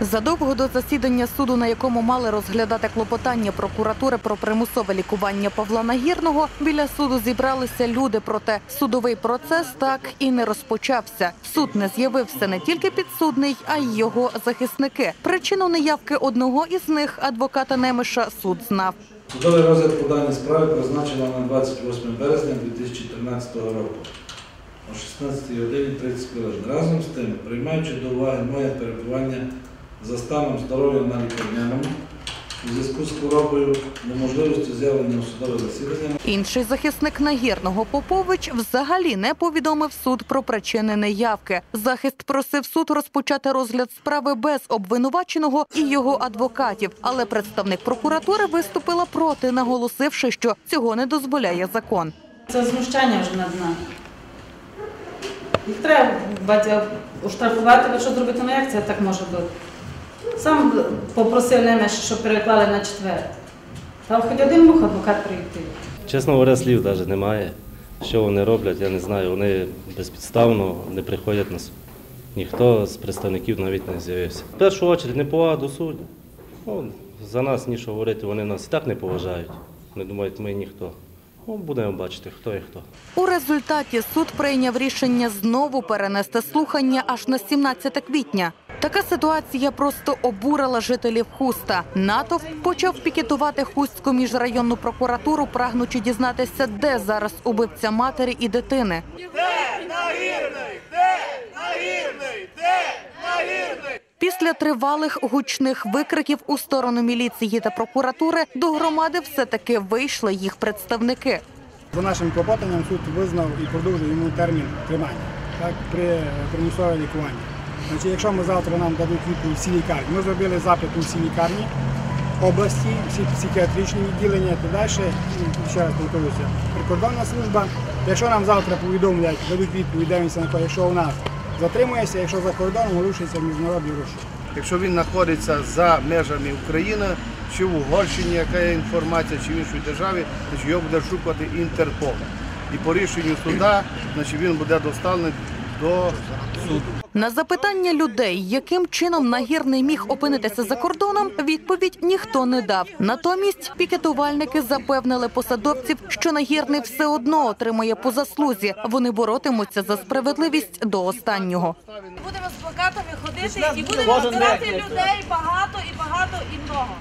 Задовго до засідання суду, на якому мали розглядати клопотання прокуратури про примусове лікування Павла Нагірного, біля суду зібралися люди. Проте судовий процес так і не розпочався. Суд не з'явився не тільки підсудний, а й його захисники. Причину неявки одного із них, адвоката Немиша, суд знав. Судовий розгляд по даній справі призначено на 28 березня 2013 року о 16 годині 30 хвилин. Разом з тим, приймаючи до уваги моє перебування за станом здоров'я на лікарняному, у зв'язку з хворобою, неможливістю з'явлення у судове засідання, Інший захисник Нагірного Попович взагалі не повідомив суд про причини неявки. Захист просив суд розпочати розгляд справи без обвинуваченого і його адвокатів. Але представник прокуратури виступила проти, наголосивши, що цього не дозволяє закон. Це знущання вже над нами. Їх треба батя оштрафувати, бо що зробити, ну як це так може бути? Сам попросив Немеш, щоб переклали на четвер. Та хоч один мог адвокат прийти. Чесно говоря, слів навіть немає. Що вони роблять, я не знаю. Вони безпідставно не приходять на суд. Ніхто з представників навіть не з'явився. В першу чергу неповага до суддя. Ну, за нас нічого говорити, вони нас і так не поважають. Вони думають, ми ніхто. Ну, будемо бачити, хто і хто. У результаті суд прийняв рішення знову перенести слухання аж на 17 квітня. Така ситуація просто обурила жителів Хуста. Натовп почав пікетувати Хустську міжрайонну прокуратуру, прагнучи дізнатися, де зараз убивця матері і дитини. Після тривалих гучних викриків у сторону міліції та прокуратури до громади все-таки вийшли їх представники. За нашим клопотанням суд визнав і продовжує йому термін тримання так, при примусове лікуванні. Значить, якщо ми завтра нам дадуть відповідь всі лікарні, ми зробили запит у всі лікарні області, всі психіатричні відділення та далі, і ще раз повторюся, прикордонна служба. Якщо нам завтра повідомлять, дадуть відповідь, він се знаходиться, якщо у нас затримується, якщо за кордоном рушиться міжнародний руш. Якщо він знаходиться за межами України, чи в Угорщині, яка є інформація, чи в іншій державі, значить його буде шукати Інтерпол. І по рішенню суда значить, він буде доставлений до суду. На запитання людей, яким чином нагірний міг опинитися за кордоном, відповідь ніхто не дав. Натомість пікетувальники запевнили посадовців, що нагірний все одно отримує по заслузі. Вони боротимуться за справедливість до останнього. Будемо з плакатами ходити і будемо збирати людей багато і багато і много.